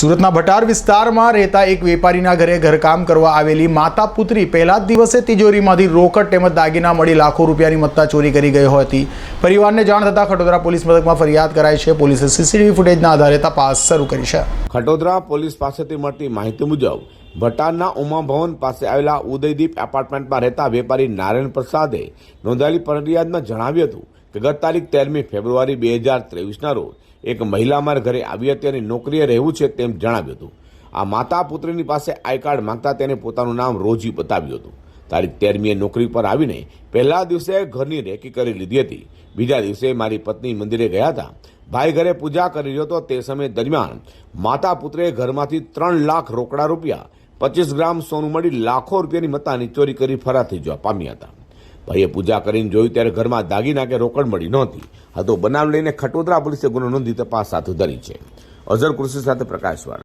સુરતના ભટાર વિસ્તારમાં રહેતા એક વેપારીના ઘરે ઘરકામ કરવા આવેલી માતા પુત્રી પહેલા જ દિવસે તિજોરીમાંથી રોકડ તેમજ દાગીના મળી લાખો રૂપિયાની મત્તા ચોરી કરી ગઈ હતી પરિવારને જાણ થતાં ખટોદરા પોલીસ મથકમાં ફરિયાદ કરાઈ છે. પોલીસે સીસીટીવી ફૂટેજના આધારે તપાસ શરૂ કરી છે. ખટોદરા પોલીસ પાસેથી મળતી માહિતી મુજબ, ભટારના ઉમા ભવન પાસે આવેલા ઉદયદીપ એપાર્ટમેન્ટમાં રહેતા વેપારી નારાયણ પ્રસાદે નોંધાયેલી ફરિયાદમાં જણાવ્યું હતું ગત તારીખ તેરમી ફેબ્રુઆરી બે હજાર ત્રેવીસના રોજ એક મહિલા મારા ઘરે આવી હતી અને નોકરીએ રહેવું છે તેમ જણાવ્યું હતું. આ માતા પુત્રીની પાસે આઈ કાર્ડ માંગતા તેને પોતાનું નામ રોજી બતાવ્યું હતું. તારીખ તેરમીએ નોકરી પર આવીને પહેલા દિવસે ઘરની રેકી કરી લીધી હતી. બીજા દિવસે મારી પત્ની મંદિરે ગયા હતા. ભાઈ ઘરે પૂજા કરી રહ્યો હતો તે સમય દરમિયાન માતા પુત્રે ઘરમાંથી ત્રણ લાખ રોકડા રૂપિયા, પચીસ ગ્રામ સોનું મળી લાખો રૂપિયાની મતાની ચોરી કરી ફરાર જવા પામ્યા હતા. ભાઈએ પૂજા કરીને જોયું ત્યારે ઘરમાં દાગીના કે રોકડ મળી નહોતી. હતો બનાવ લઈને ખટોદરા પોલીસે ગુનો નોંધી તપાસ હાથ ધરી છે. અઝર કૃષિ સાથે પ્રકાશવાળ